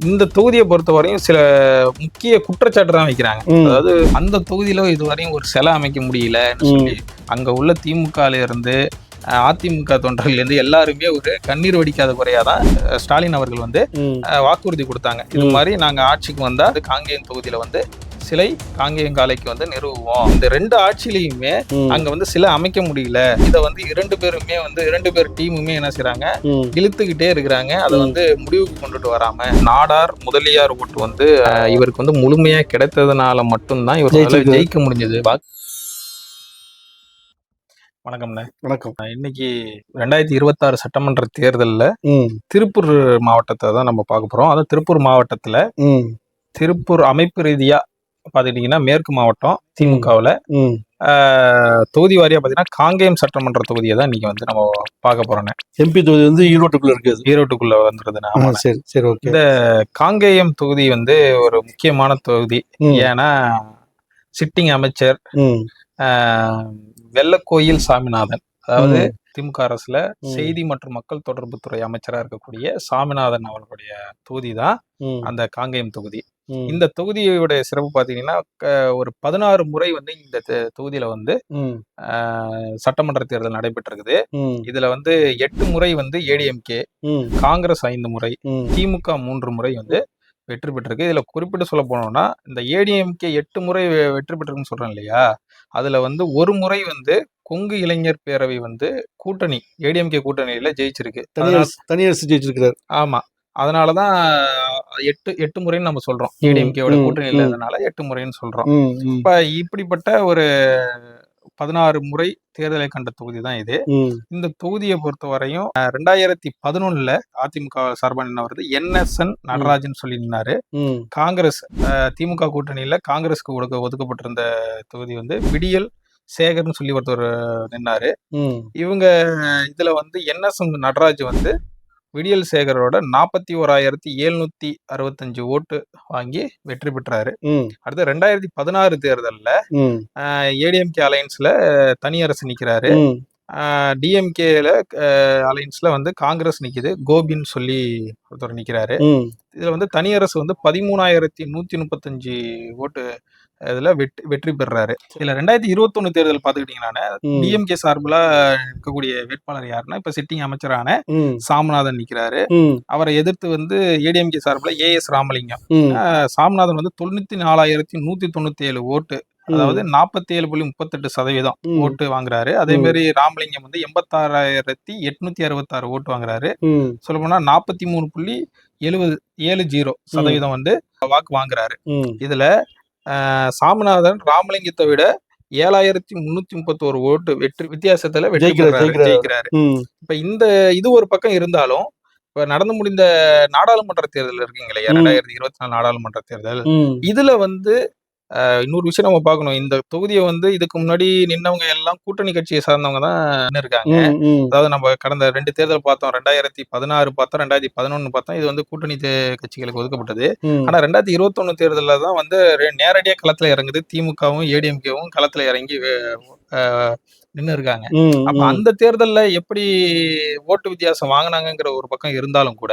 இந்த தொகுதியை பொறுத்தவரையும் சில முக்கிய குற்றச்சாட்டு தான் வைக்கிறாங்க. அதாவது அந்த தொகுதியில இதுவரையும் ஒரு சிலை அமைக்க சொல்லி அங்க உள்ள திமுகல இருந்து அஹ், அதிமுக தொண்டர்கள் இருந்து எல்லாருமே ஒரு கண்ணீர் வடிக்காத குறையாதான் ஸ்டாலின் அவர்கள் வந்து வாக்குறுதி கொடுத்தாங்க இது. மாதிரி நாங்க ஆட்சிக்கு வந்தா அது காங்கேயம் தொகுதியில வந்து சிலை காங்கேயம் காலைக்கு வந்து நிறுவுவோம் இந்த ரெண்டு ஆட்சியிலையுமே. அங்க வந்து சிலை அமைக்க முடியல இதை வந்து இரண்டு பேருமே வந்து இரண்டு பேர் டீமுமே என்ன செய்றாங்க ம். இழுத்துக்கிட்டே இருக்கிறாங்க அதை. வந்து முடிவுக்கு கொண்டுட்டு வராம நாடார் முதலியார் ஓட்டு வந்து இவருக்கு வந்து முழுமையா கிடைத்ததுனால மட்டும்தான் ஜெயிச்சிருக்காரு. ஜெயிக்க முடிஞ்சது வணக்கம்ண்ணே வணக்கம் இன்னைக்கு ரெண்டாயிரத்தி இருபத்தாறு சட்டமன்ற தேர்தல்ல. திருப்பூர் மாவட்டத்தை தான் நம்ம பார்க்க போறோம் அதாவது திருப்பூர் மாவட்டத்துல. திருப்பூர் அமைப்பு ரீதியா பாத்துக்கிட்டீங்கன்னா மேற்கு மாவட்டம் திமுகவுல தொகுதி வாரியா பாத்தீங்கன்னா காங்கேயம் சட்டமன்ற தொகுதியை தான் இன்னைக்கு வந்து நம்ம பார்க்க போறோம் எம்பி தொகுதி வந்து ஈரோட்டுக்குள்ள இருக்குது ஈரோட்டுக்குள்ள வந்துருதுன்னா சரி சரி ஓகே இந்த காங்கேயம் தொகுதி வந்து ஒரு முக்கியமான தொகுதி. ஏன்னா சிட்டிங் அமைச்சர் வெள்ளக்கோயில் சாமிநாதன் அதாவது. திமுக அரசுல. செய்தி மற்றும் மக்கள் தொடர்புத்துறை அமைச்சரா இருக்கக்கூடிய சாமிநாதன் அவர்களுடைய தொகுதி தான். அந்த காங்கேயம் தொகுதி. இந்த தொகுதியோட சிறப்பு பாத்தீங்கன்னா ஒரு பதினாறு முறை வந்து இந்த தொகுதியில வந்து சட்டமன்ற தேர்தல் நடைபெற்றிருக்குது. இதுல வந்து எட்டு முறை வந்து ஏடிஎம்கே. காங்கிரஸ் ஐந்து முறை. திமுக மூன்று முறை வந்து வெற்றி பெற்றிருக்கு. இதுல குறிப்பிட்டு சொல்ல போனோம்னா இந்த ஏடிஎம்கே எட்டு முறை வெற்றி பெற்றிருக்குன்னு சொல்றேன் இல்லையா? அதுல வந்து ஒரு முறை வந்து கொங்கு இளைஞர் பேரவை வந்து கூட்டணி ஏடிஎம்கே கூட்டணியில ஜெயிச்சிருக்கு. அதனால- தனியார் தனியார் ஜெயிச்சிருக்கிறார். ஆமா. அதனாலதான் எட்டு எட்டு முறைன்னு நம்ம சொல்றோம் ஏடிஎம்கேவோட கூட்டணி. இல்லாதனால எட்டு முறைன்னு சொல்றோம். இப்ப இப்படிப்பட்ட ஒரு பதினாறு முறை தேர்தலை கண்ட தொகுதி தான் இது. இந்த தொகுதியை பொறுத்த வரையும் அஹ், ரெண்டாயிரத்தி பதினொன்னுல அதிமுக சார்பா நின்ன வருது என்எஸ்என் நடராஜன் சொல்லி நின்னாரு. காங்கிரஸ் திமுக கூட்டணியில காங்கிரஸ்க்கு ஒதுக்க ஒதுக்கப்பட்டிருந்த தொகுதி வந்து விடியல் சேகர்னு சொல்லி ஒருத்தர் நின்னாரு. இவங்க இதுல வந்து என்எஸ்என் நடராஜ் வந்து விடியல் சேகரோட நாற்பத்தி ஓராயிரத்தி எழுநூத்தி அறுபத்தஞ்சு ஓட்டு வாங்கி வெற்றி பெற்றாரு. அடுத்து ரெண்டாயிரத்தி பதினாறு தேர்தல்ல. ஏடிஎம்கே அலையன்ஸ்ல தனியரசு நிக்கிறாரு ம். டிஎம்கேல அலைன்ஸ்ல வந்து காங்கிரஸ் நிக்குது கோபின்னு சொல்லி ஒருத்தர் நிக்கிறாரு. இதுல வந்து தனியரசு வந்து பதிமூணாயிரத்தி நூத்தி முப்பத்தஞ்சு ஓட்டு இதுல வெற்றி வெற்றி பெறாரு இதுல ரெண்டாயிரத்தி இருபத்தொன்னு தேர்தல் பாத்துக்கிட்டீங்கன்னா. டிஎம்கே சார்பில் இருக்கக்கூடிய வேட்பாளர் யாருன்னா இப்ப சிட்டிங் அமைச்சரான. சாமிநாதன் நிக்கிறாரு. அவரை எதிர்த்து வந்து ஏடிஎம்கே சார்பில் ஏஎஸ் ராமலிங்கம் ம். ஆஹ் சாமிநாதன் வந்து தொண்ணூத்தி நாலாயிரத்தி நூத்தி தொண்ணூத்தி ஏழு ஓட்டு அதாவது நாற்பத்தி ஏழு புள்ளி முப்பத்தெட்டு சதவீதம். ஓட்டு வாங்குறாரு அதே. மாதிரி ராமலிங்கம் வந்து எண்பத்தாறாயிரத்தி எட்நூத்தி அறுபத்தாறு ஓட்டு வாங்குறாரு. சொல்ல போனா நாற்பத்தி மூணு புள்ளி எழுபது ஏழு ஜீரோ சதவீதம் வந்து வாக்கு வாங்குறாரு. இதுல சாமிநாதன் ராமலிங்கத்தை விட ஏழாயிரத்தி முன்னூத்தி முப்பத்தோரு ஓட்டு வெற்றி வித்தியாசத்துல வெற்றி ஜெயிக்கிறாரு. இப்ப இந்த இது ஒரு பக்கம் இருந்தாலும் இப்ப நடந்து முடிந்த நாடாளுமன்ற தேர்தல் இருக்குங்க இல்லையா ம். ரெண்டாயிரத்தி இருபத்தி நாலு நாடாளுமன்ற தேர்தல். இதுல வந்து இன்னொரு விஷயம் நம்ம பார்க்கணும். இந்த தொகுதியை வந்து இதுக்கு முன்னாடி நின்னவங்க எல்லாம் கூட்டணி கட்சியை சார்ந்தவங்க தான் இருக்காங்க. அதாவது நம்ம கடந்த ரெண்டு தேர்தல் பார்த்தோம். ரெண்டாயிரத்தி பதினாறு பார்த்தோம். ரெண்டாயிரத்தி பதினொன்னு பார்த்தோம். இது வந்து கூட்டணி கட்சிகளுக்கு ஒதுக்கப்பட்டது. ஆனா ரெண்டாயிரத்தி இருபத்தொன்னு தேர்தல்ல தான் வந்து ரெ- நேரடியா களத்துல இறங்குது. திமுகவும் ஏடிஎம்கேவும் களத்துல இறங்கி நின்று இருக்காங்க. அப்ப அந்த தேர்தல்ல எப்படி ஓட்டு வித்தியாசம் வாங்கினாங்கிற ஒரு பக்கம் இருந்தாலும் கூட.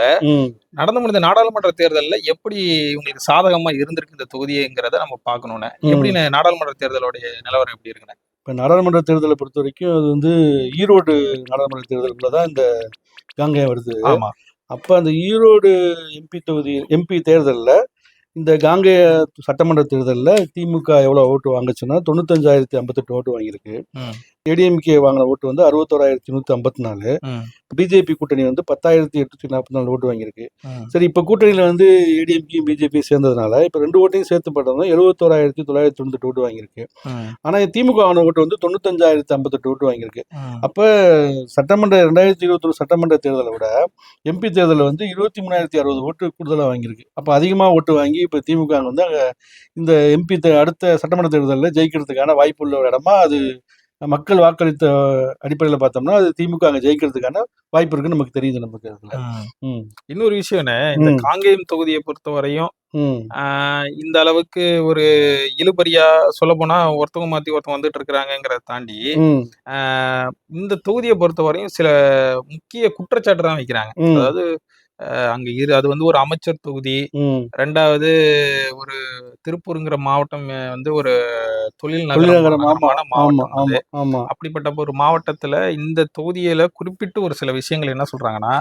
நடந்து முடிந்த நாடாளுமன்ற தேர்தல்ல எப்படி இவங்களுக்கு சாதகமா இருந்திருக்கு இந்த தொகுதிங்கிறத நம்ம பார்க்கணும்னு. எப்படி நாடாளுமன்ற தேர்தலோடைய நிலவரம் எப்படி இருக்குன்னு இப்ப நாடாளுமன்ற தேர்தலை பொறுத்த வரைக்கும் அது வந்து ஈரோடு நாடாளுமன்ற தேர்தலுக்குள்ள தான் இந்த காங்கேயம் வருது ஆமா அப்ப அந்த ஈரோடு எம்பி தொகுதி எம்பி தேர்தல்ல இந்த காங்கேய சட்டமன்ற தேர்தல்ல திமுக எவ்வளவு ஓட்டு வாங்குச்சுன்னா தொண்ணூத்தஞ்சாயிரத்தி ஐம்பத்தெட்டு ஓட்டு வாங்கியிருக்கு. ஏடிஎம்கே வாங்கின ஓட்டு வந்து அறுபத்தோராயிரத்தி நூத்தி ஐம்பத்தி நாலு. பிஜேபி கூட்டணி வந்து பத்தாயிரத்தி எட்நூத்தி நாற்பத்தி நாலு ஓட்டு வாங்கியிருக்கு. சரி இப்ப கூட்டணியில வந்து ஏடிஎம்கே பிஜேபி சேர்ந்ததுனால இப்ப ரெண்டு ஓட்டையும் சேர்த்து பார்த்தோம்னா எழுபத்தோராயிரத்தி தொள்ளாயிரத்தி தொண்ணூத்தி ஓட்டு வாங்கியிருக்கு. ஆனா திமுக வாங்கின ஓட்டு வந்து தொண்ணூத்தஞ்சாயிரத்தி ஐம்பத்தெட்டு ஓட்டு வாங்கியிருக்கு. அப்ப சட்டமன்ற ரெண்டாயிரத்தி இருபத்தொரு சட்டமன்ற தேர்தலை விட எம்பி தேர்தலில் வந்து இருபத்தி மூணாயிரத்தி அறுபது ஓட்டு கூடுதலாக வாங்கியிருக்கு அப்போ அதிகமாக ஓட்டு வாங்கி இப்போ திமுக வந்து அங்கே இந்த எம்பி அடுத்த சட்டமன்ற தேர்தலில் ஜெயிக்கிறதுக்கான வாய்ப்பு உள்ள ஒரு இடமா அது மக்கள் வாக்களித்த அடிப்படையில் பார்த்தோம்னா அது திமுக அங்கே ஜெயிக்கிறதுக்கான வாய்ப்பு இருக்குன்னு நமக்கு தெரியுது நமக்கு அதில். இன்னொரு விஷயம்னே இந்த ம். காங்கேயம் தொகுதியை பொறுத்த வரையும் இந்த அளவுக்கு ஒரு இழுபறியா சொல்ல போனா ஒருத்தவங்க மாத்தி ஒருத்தவங்க வந்துட்டு இருக்கிறாங்கிறத தாண்டி இந்த தொகுதியை பொறுத்த வரையும் சில முக்கிய குற்றச்சாட்டு தான் வைக்கிறாங்க. அதாவது அங்க இரு அது வந்து ஒரு அமைச்சர் தொகுதி. ரெண்டாவது ஒரு திருப்பூருங்கிற மாவட்டம் வந்து ஒரு தொழில் நகரமான மாவட்டம் அப்படிப்பட்ட ஒரு மாவட்டத்துல இந்த தொகுதியில குறிப்பிட்டு ஒரு சில விஷயங்கள் என்ன சொல்றாங்கன்னா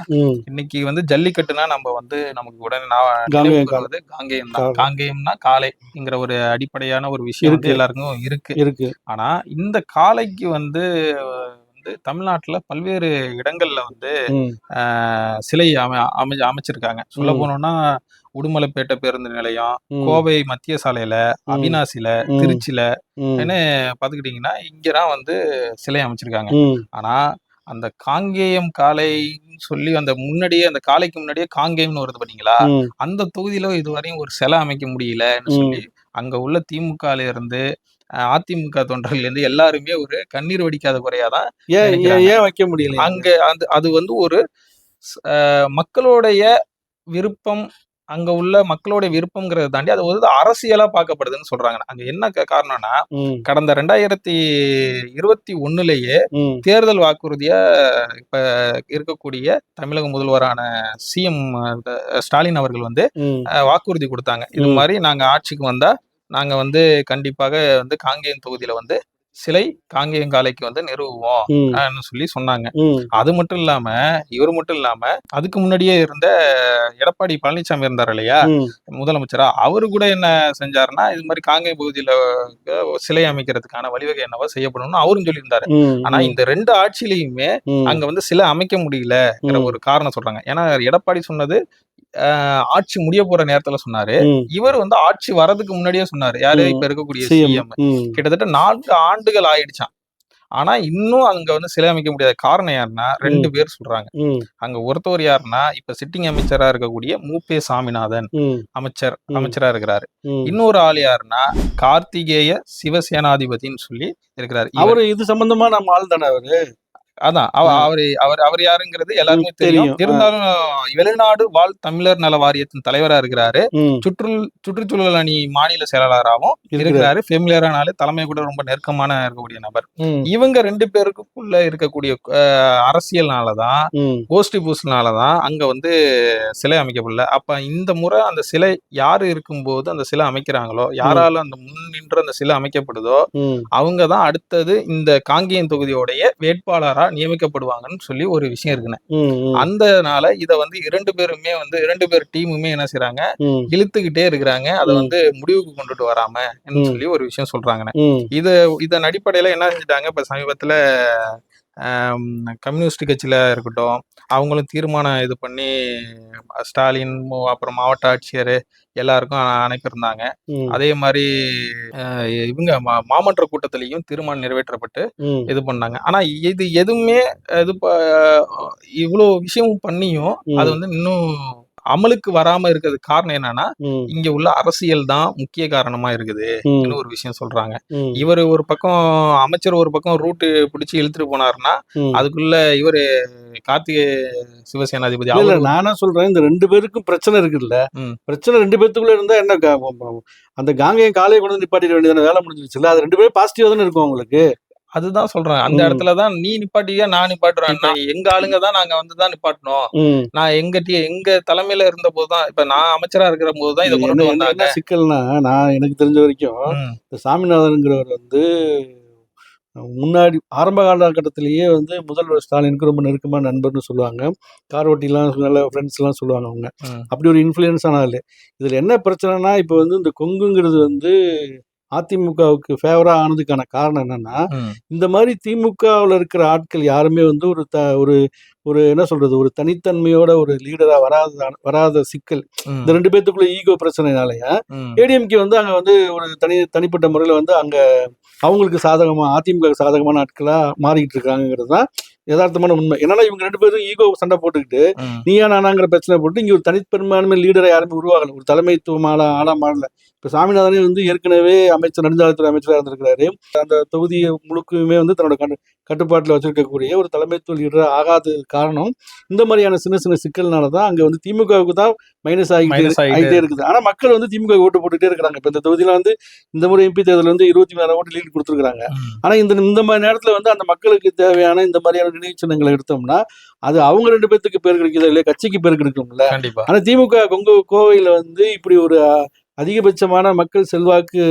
இன்னைக்கு வந்து ஜல்லிக்கட்டுனா நம்ம வந்து நமக்கு உடனே காங்கேயம் தான். காங்கேயம்னா காளைங்கிற ஒரு அடிப்படையான ஒரு விஷயம். எல்லாருக்கும் இருக்கு. இருக்கு. ஆனா இந்த காளைக்கு வந்து வந்து தமிழ்நாட்டுல பல்வேறு இடங்கள்ல வந்து சிலை அமை அமை அமைச்சிருக்காங்க. சொல்ல. போனோம்னா உடுமலைப்பேட்டை பேருந்து நிலையம் கோவை மத்திய சாலையில அவினாசில. திருச்சில பாத்துக்கிட்டீங்கன்னா இங்கதான் வந்து சிலை அமைச்சிருக்காங்க. ஆனா அந்த காங்கேயம் காளைன்னு சொல்லி அந்த முன்னாடியே அந்த காளைக்கு முன்னாடியே காங்கேயம்னு வருது பாத்தீங்களா? அந்த தொகுதியில இதுவரையும் ஒரு சிலை அமைக்க முடியலன்னு. சொல்லி அங்க உள்ள திமுகல இருந்து அதிமுக தொண்டர்கள் இருந்து எல்லாருமே ஒரு கண்ணீர் வடிக்காத குறையாதான் ஏன் ஏன். ஏன் வைக்க முடியல அங்க அந்த அது வந்து ஒரு மக்களுடைய விருப்பம் அங்க உள்ள மக்களுடைய விருப்பம்ங்கிறத தாண்டி அது வந்து அரசியலா பார்க்கப்படுதுன்னு சொல்றாங்க. அங்க என்ன காரணம்னா கடந்த ரெண்டாயிரத்தி இருபத்தி ஒண்ணுலயே தேர்தல் வாக்குறுதியா இப்ப இருக்கக்கூடிய தமிழக முதல்வரான சிஎம் ஸ்டாலின் அவர்கள் வந்து வாக்குறுதி கொடுத்தாங்க. இது. மாதிரி நாங்க ஆட்சிக்கு வந்தா நாங்க வந்து கண்டிப்பாக வந்து காங்கேயம் தொகுதியில வந்து சிலை காங்கேயம் காலைக்கு வந்து நிறுவுவோம் சொல்லி சொன்னாங்க. அது மட்டும் இல்லாம இவர் மட்டும் இல்லாம அதுக்கு முன்னாடியே இருந்த எடப்பாடி பழனிசாமி இருந்தார் இல்லையா? முதலமைச்சரா அவரு கூட என்ன செஞ்சாருன்னா இது மாதிரி காங்கேயம் பகுதியில சிலை அமைக்கிறதுக்கான வழிவகை என்னவோ செய்யப்படும்னு அவரும் சொல்லியிருந்தாரு. ஆனா இந்த ரெண்டு ஆட்சியிலையுமே அங்க வந்து சிலை அமைக்க முடியலங்கிற ம், ஒரு காரணம் சொல்றாங்க. ஏன்னா எடப்பாடி சொன்னது ஆட்சி முடிய போற நேரத்துல சொன்னாரு. இவர் வந்து ஆட்சி வரதுக்கு முன்னாடியே சொன்னாரு. யாரு. இப்ப இருக்கக்கூடிய. சிஎம் கிட்டத்தட்ட நான்கு ஆண்டுகள் ஆயிடுச்சான் ஆனா இன்னும் அங்க வந்து சிலை அமைக்க முடியாத காரணம் யாருன்னா ரெண்டு பேர் சொல்றாங்க. அங்க ஒருத்தவர் யாருன்னா இப்ப சிட்டிங் அமைச்சரா இருக்கக்கூடிய மூபே சாமிநாதன் அமைச்சர். அமைச்சரா இருக்கிறாரு. இன்னொரு ஆள் யாருன்னா கார்த்திகேய சிவசேனாதிபதின்னு சொல்லி இருக்கிறாரு. இவர் அவரு இது சம்பந்தமா நம்ம ஆள் தானே அவரு? அதான். அவரு அவர் அவர் யாருங்கிறது எல்லாருமே தெரியும். இருந்தாலும் வெளிநாடு வாழ் தமிழர் நல வாரியத்தின் தலைவரா இருக்கிறாரு. ம், சுற்று சுற்றுச்சூழல் அணி மாநில செயலாளராகவும் இருக்கிறார். ஃபெமிலியரானாலே தலைமை கூட ரொம்ப நெருக்கமான இருக்கக்கூடிய நபர். இவங்க ரெண்டு பேருக்குள்ள இருக்கக்கூடிய அரசியல்னாலதான் கோஷ்டி பூசனாலதான் அங்க வந்து சிலை அமைக்கப்படல. அப்ப இந்த முறை அந்த சிலை யாரு இருக்கும்போது அந்த சிலை அமைக்கிறாங்களோ யாரால அந்த முன் நின்று அந்த சிலை அமைக்கப்படுதோ ம், அவங்க தான் அடுத்தது இந்த காங்கேயம் தொகுதியோடைய வேட்பாளரா நியமிக்கப்படுவாங்கன்னு சொல்லி ஒரு விஷயம் ம், அந்தனால இத வந்து இரண்டு பேருமே வந்து இரண்டு பேர் டீமுமே என்ன செய்றாங்க ம், இழுத்துக்கிட்டே இருக்கிறாங்க. அதை. வந்து முடிவுக்கு கொண்டுட்டு வராம. சொல்லி ஒரு விஷயம் சொல்றாங்கண்ணே. ம், இது இதன் அடிப்படையில என்ன செஞ்சுட்டாங்க இப்ப சமீபத்துல கம்யூனிஸ்ட் கட்சியில இருக்கட்டும் அவங்களும் தீர்மானம் இது பண்ணி ஸ்டாலின் அப்புறம் மாவட்ட ஆட்சியர் எல்லாருக்கும் அனுப்பியிருந்தாங்க அதே மாதிரி இவங்க மாமன்ற கூட்டத்திலையும் தீர்மானம் நிறைவேற்றப்பட்டு இது பண்ணாங்க. ஆனா இது எதுவுமே இது இவ்வளவு விஷயம் பண்ணியும். அது வந்து இன்னும் அமலுக்கு வராம இருக்கிறதுக்கு காரணம் என்னன்னா இங்க உள்ள அரசியல் தான் முக்கிய காரணமா இருக்குது ஒரு விஷயம் சொல்றாங்க. இவர் ஒரு பக்கம் அமைச்சர் ஒரு பக்கம் ரூட்டு பிடிச்சி இழுத்துட்டு போனாருன்னா. அதுக்குள்ள இவரு கார்த்திகை சிவசேனாதிபதி அவரு நானா சொல்றேன் இந்த ரெண்டு பேருக்கும் பிரச்சனை இருக்குல்ல. பிரச்சனை ரெண்டு பேத்துக்குள்ள இருந்தா என்ன அந்த காங்கையும் காலையை கொண்டு வந்து நிப்பாட்டிட வேண்டியதான வேலை முடிஞ்சிருச்சுல்ல? அது ரெண்டு பேரும் பாசிட்டிவா தானே இருக்கும் உங்களுக்கு அதுதான் சொல்றேன். அந்த ம். இடத்துலதான் நீ நிப்பாட்டியா நான் நிப்பாட்டுறேன். எங்க ஆளுங்க தான் நாங்க வந்து தான் நிப்பாட்டணும். ம். நான் எங்க எங்க தலைமையில இருந்த போதுதான் இப்ப நான் அமைச்சரா இருக்கிற போதுதான் இதை கொண்டு வந்தாங்க. சிக்கல்னா நான் எனக்கு தெரிஞ்ச வரைக்கும் இந்த சாமிநாதன்கிறவர் வந்து முன்னாடி ஆரம்ப காலகட்டத்திலேயே வந்து முதல்வர் ஸ்டாலினுக்கு ரொம்ப நெருக்கமான நண்பர்னு சொல்லுவாங்க. கார்வட்டிலாம் நல்ல ஃப்ரெண்ட்ஸ்லாம் சொல்லுவாங்க அவங்க. அப்படி ஒரு இன்ஃப்ளூயன்ஸ் ஆனால இதில் என்ன பிரச்சனைனா இப்போ வந்து இந்த கொங்குங்கிறது வந்து அதிமுகவுக்கு ஃபேவராக ஆனதுக்கான காரணம் என்னன்னா இந்த மாதிரி திமுகவில் இருக்கிற ஆட்கள் யாருமே வந்து ஒரு த ஒரு ஒரு என்ன சொல்றது ஒரு தனித்தன்மையோட ஒரு லீடரா வராத வராத சிக்கல். இந்த ரெண்டு பேத்துக்குள்ள ஈகோ பிரச்சனைனாலயா ஏடிஎம்கே வந்து அங்க வந்து ஒரு தனி தனிப்பட்ட முறையில் வந்து அங்க அவங்களுக்கு சாதகமா அதிமுக சாதகமான ஆட்களா மாறிக்கிட்டு இருக்காங்கிறது தான் யதார்த்தமான உண்மை. என்னன்னா இவங்க ரெண்டு பேரும் ஈகோ சண்டை போட்டுக்கிட்டு நீயா நானாங்கிற பிரச்சனை போட்டு இங்க ஒரு தனிப்பெரும்பான்மை லீடரை யாருமே உருவாகல. ஒரு தலைமைத்துவமான ஆளா மாறல. இப்ப சாமிநாதனே வந்து ஏற்கனவே அமைச்சர் நெடுஞ்சாலைத்துறை அமைச்சராக இருந்திருக்கிறாரு. அந்த தொகுதியை முழுக்குமே வந்து தன்னோட கட்டு கட்டுப்பாட்டில் வச்சிருக்கக்கூடிய ஒரு தலைமைத்துவ லீடராக ஆகாத காரணம் இந்த மாதிரியான சின்ன சின்ன சிக்கல்னால தான் அங்க வந்து திமுகவுக்கு தான் மைனஸ் ஆகிட்டே ஆகிட்டே இருக்குது. ஆனா மக்கள் வந்து திமுக ஓட்டு போட்டுட்டே இருக்கிறாங்க. இப்ப இந்த தொகுதியில வந்து இந்த முறை எம்பி தேர்தல் வந்து இருபத்தி மூணாயிரம் ஓட்டு லீட் கொடுத்துருக்காங்க. ஆனா இந்த இந்த மாதிரி நேரத்துல வந்து அந்த மக்களுக்கு தேவையான இந்த மாதிரியான நினைவு சின்னங்களை எடுத்தோம்னா அது அவங்க ரெண்டு பேர்த்துக்கு பேர் கிடைக்குதோ இல்லையா? கட்சிக்கு பேர் கிடைக்கும்ல. கண்டிப்பா. ஆனா திமுக கொங்கு கோவையில வந்து இப்படி ஒரு அதிகபட்சமான மக்கள் செல்வாக்கு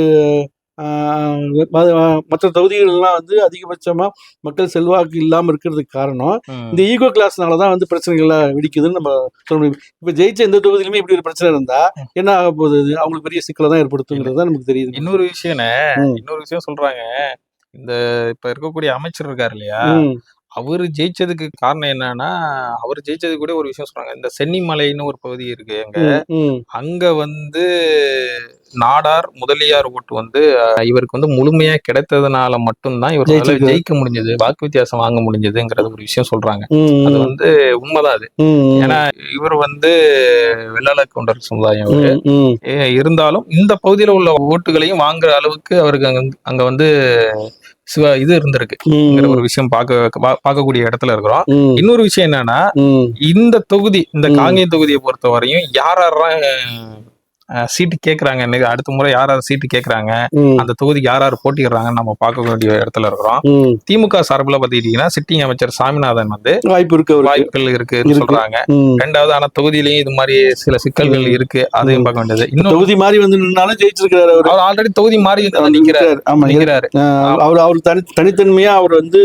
மற்ற தொகுதிகள்லாம் வந்து அதிகபட்சமா மக்கள் செல்வாக்கு இல்லாம இருக்கிறதுக்கு காரணம். இந்த ஈகோ கிளாஸ்னால தான் வந்து பிரச்சனைகள்லாம் வெடிக்குதுன்னு நம்ம சொல்ல முடியும். இப்ப ஜெயிச்ச எந்த தொகுதியிலுமே இப்படி ஒரு பிரச்சனை இருந்தா என்ன ஆக போகுது? அவங்களுக்கு பெரிய சிக்கலை தான் ஏற்படுத்துங்கிறது தான் நமக்கு தெரியுது. இன்னொரு விஷயம்னே ம். இன்னொரு விஷயம் சொல்றாங்க. இந்த இப்ப இருக்கக்கூடிய அமைச்சர் இருக்காரு இல்லையா? அவரு ஜெயிச்சதுக்கு காரணம் என்னன்னா அவர் ஜெயிச்சது கூட ஒரு விஷயம் சொல்றாங்க இந்த சென்னிமலைன்னு ஒரு பகுதி இருக்கு அங்க. அங்க வந்து நாடார் முதலியார் ஓட்டு வந்து இவருக்கு வந்து முழுமையா கிடைத்ததுனால மட்டும்தான் இவரால ஜெயிச்சிருக்காரு. ஜெயிக்க முடிஞ்சது வாக்கு வித்தியாசம் வாங்க முடிஞ்சதுங்கிறது ஒரு விஷயம் சொல்றாங்க அது வந்து உண்மைதான் அது. ஏன்னா இவர் வந்து வெள்ளாள கவுண்டர் சமுதாயம் இவரு. இருந்தாலும் இந்த பகுதியில உள்ள ஓட்டுகளையும் வாங்குற அளவுக்கு அவருக்கு அங்க வந்து சிவ இது இருந்திருக்குங்கிற ம், ஒரு விஷயம் பார்க்க பார்க்கக்கூடிய இடத்துல இருக்கிறோம் இன்னொரு விஷயம் என்னன்னா. இந்த தொகுதி இந்த. காங்கேயம் தொகுதியை பொறுத்த வரையும் யார் யாரெல்லாம் சீட்டு கேக்குறாங்க. இன்னைக்கு அடுத்த முறை யார் யார் சீட்டு கேக்குறாங்க. ம், அந்த தொகுதிக்கு யார் யார் போட்டிடுறாங்கன்னு நம்ம பார்க்க வேண்டிய இடத்துல இருக்கிறோம். திமுக சார்பில் பாத்தீங்கன்னா சிட்டிங் அமைச்சர் சாமிநாதன் வந்து வாய்ப்பு இருக்கு வாய்ப்புகள் இருக்குன்னு இருக்கு. சொல்றாங்க. ரெண்டாவது ஆனா தொகுதியிலயும் இது மாதிரி சில சிக்கல்கள் இருக்கு. அதையும். பார்க்க வேண்டியது. இன்னும் தொகுதி மாதிரி வந்து நின்னாலும் ஜெயிச்சிருக்காரு அவரு. ஆல்ரெடி தொகுதி மாறி நிக்கிறாரு. ஆமா. நிக்கிறாரு. அவர் அவர் தனி தனித்தன்மையா அவர் வந்து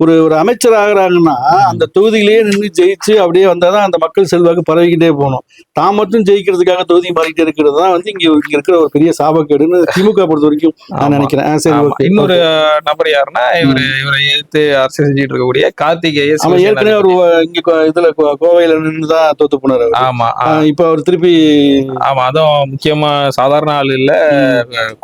ஒரு ஒரு அமைச்சர் ஆகுறாங்கன்னா அந்த தொகுதியிலேயே நின்று ஜெயிச்சு அப்படியே வந்தாதான் அந்த மக்கள் செல்வாக்கு பரவிக்கிட்டே போகணும். தான் மட்டும் ஜெயிக்கிறதுக்காக தொகுதி மாறிட்டே இருக்கிறது தான் வந்து இங்க இங்க இருக்கிற ஒரு பெரிய சாபக்கேடுன்னு திமுக பொறுத்த வரைக்கும் நான். நினைக்கிறேன். சரி இன்னொரு நபர் யாருன்னா இவரு இவரை எதிர்த்து அரசியல் செஞ்சுட்டு இருக்கக்கூடிய கார்த்திகேய அவன் ஏற்கனவே அவர் இங்க இதுல கோவையில நின்று தான் தோத்து போனார் ஆமா இப்ப அவர் திருப்பி ஆமா அதுவும் முக்கியமா சாதாரண ஆள் இல்ல.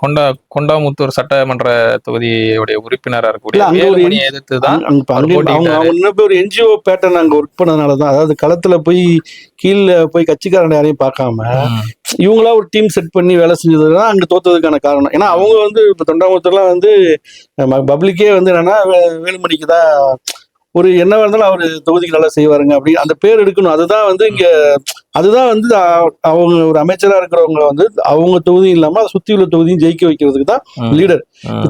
கொண்டா கொண்டாமுத்தூர் சட்டமன்ற தொகுதியுடைய உறுப்பினரா இருக்கக்கூடிய ஒரு எதிர்த்து தான் அவங்க. அவங்க போய் ஒரு என்ஜிஓ பேட்டர்ன் அங்க ஒர்க் பண்ணதுனால தான் அதாவது களத்துல போய் கீழே போய் கட்சிக்காரன் யாரையும் பார்க்காம இவங்களா ஒரு டீம் செட் பண்ணி வேலை செஞ்சது தான் அங்க தோத்ததுக்கான காரணம். ஏன்னா அவங்க வந்து இப்ப தொண்டாமுத்தூர்லாம் வந்து பப்ளிக்கே வந்து என்னன்னா வேலுமணிக்கு தான் ஒரு என்ன இருந்தாலும் அவர் தொகுதிக்கு நல்லா செய்வாருங்க அப்படி அந்த பேர் எடுக்கணும். அதுதான் வந்து இங்க அதுதான் வந்து அவங்க ஒரு அமைச்சரா இருக்கிறவங்க வந்து அவங்க தொகுதி இல்லாம சுத்தி உள்ள தொகுதியும் ஜெயிக்க வைக்கிறதுக்கு தான் லீடர்.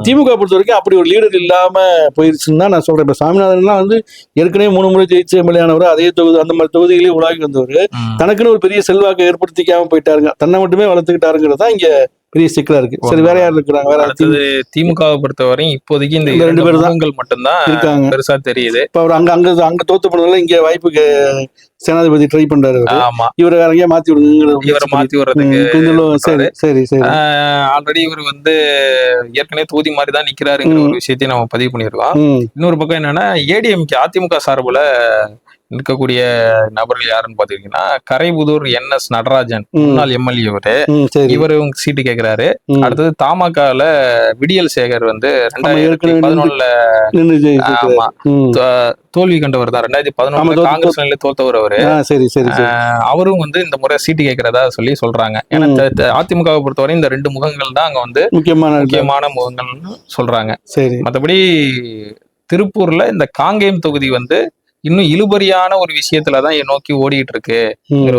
திமுக பொறுத்த வரைக்கும் அப்படி ஒரு லீடர் இல்லாம போயிருச்சுன்னு தான் நான் சொல்றேன். இப்ப சாமிநாதன்லாம் வந்து ஏற்கனவே மூணு முறை ஜெயிச்ச எம்எல்ஏ அதே தொகுதி அந்த மாதிரி தொகுதிகளே உலாகி வந்தவர். தனக்குன்னு ஒரு பெரிய செல்வாக்கை ஏற்படுத்திக்காம போயிட்டாருங்க. தன்னை மட்டுமே வளர்த்துக்கிட்டாருங்கிறது தான் இங்க பெரிய சிக்கலா இருக்கு. சரி வேற யார் இருக்கிறாங்க? வேற அடுத்தது திமுகவை பொறுத்த வரையும் இப்போதைக்கு இந்த ரெண்டு பேர் தான் மட்டும்தான் இருக்காங்க. பெருசா தெரியுது. இப்ப அவர் அங்க அங்க அங்க தோத்து போனதுல இங்க வாய்ப்புக்கு சேனாதிபதி ட்ரை பண்றாரு. ஆமா. இவரை வேற எங்கேயா மாத்தி விடுங்கிற இவரை மாத்தி வர்றதுக்கு சரி சரி சரி. ஆல்ரெடி இவர் வந்து ஏற்கனவே தொகுதி மாதிரி தான் நிக்கிறாருங்கிற ஒரு விஷயத்தையும் நம்ம பதிவு பண்ணியிருக்கோம் ம். இன்னொரு பக்கம் என்னன்னா ஏடிஎம்கே அதிமுக சார்புல இருக்கக்கூடிய நபர்கள் யாருன்னு பாத்தீங்கன்னா கரைபுதூர் என் எஸ் நடராஜன் முன்னாள் எம்எல்ஏ இவரு. இவரு சீட்டு கேக்குறாரு. அடுத்தது தமாகால விடியல் சேகர் வந்து ரெண்டாயிரத்தி பதினொன்னுல. ஆமா. தோல்வி கண்டவர் தான். ரெண்டாயிரத்தி தோத்து- காங்கிரஸ் நிலையில தோத்தவர் அவரு. சரி சரி அவரும் வந்து இந்த முறை சீட்டு கேட்கறதா சொல்லி சொல்றாங்க. ஏன்னா அதிமுகவை பொறுத்தவரை இந்த ரெண்டு முகங்கள் தான் அங்க வந்து முக்கியமான முக்கியமான முகங்கள்னு சொல்றாங்க. சரி. மத்தபடி திருப்பூர்ல இந்த காங்கேயம் தொகுதி வந்து இன்னும் இழுபறியான ஒரு விஷயத்துலதான் நோக்கி ஓடிட்டு இருக்குங்கிற.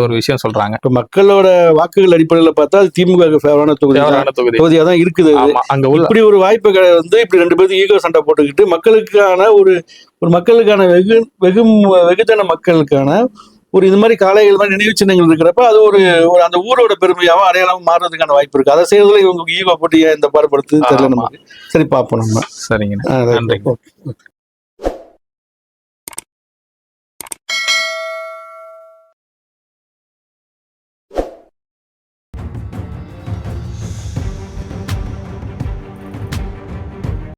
ஒரு விஷயம் சொல்றாங்க இப்ப மக்களோட வாக்குகள் அடிப்படையில பார்த்தா அது திமுக ஃபேவரான தொகுதி தான். தொகுதியா தான் இருக்குது அங்க இப்படி ஒரு வாய்ப்பை வந்து இப்படி ரெண்டு பேரும் ஈகோ சண்டை போட்டுக்கிட்டு மக்களுக்கான ஒரு ஒரு மக்களுக்கான வெகு வெகு வெகுஜன மக்களுக்கான ஒரு இது மாதிரி காளைகள் மாதிரி நினைவு சின்னங்கள் இருக்கிறப்ப அது ஒரு ஒரு அந்த ஊரோட பெருமையாவும் அடையாளம் மாறுறதுக்கான வாய்ப்பு இருக்கு அதை செய்யறதுல இவங்க ஈகோ போட்டு இந்த பாடுபடுத்து தெரியல. நமக்கு சரி பார்ப்போம் நம்ம சரிங்க. Okay.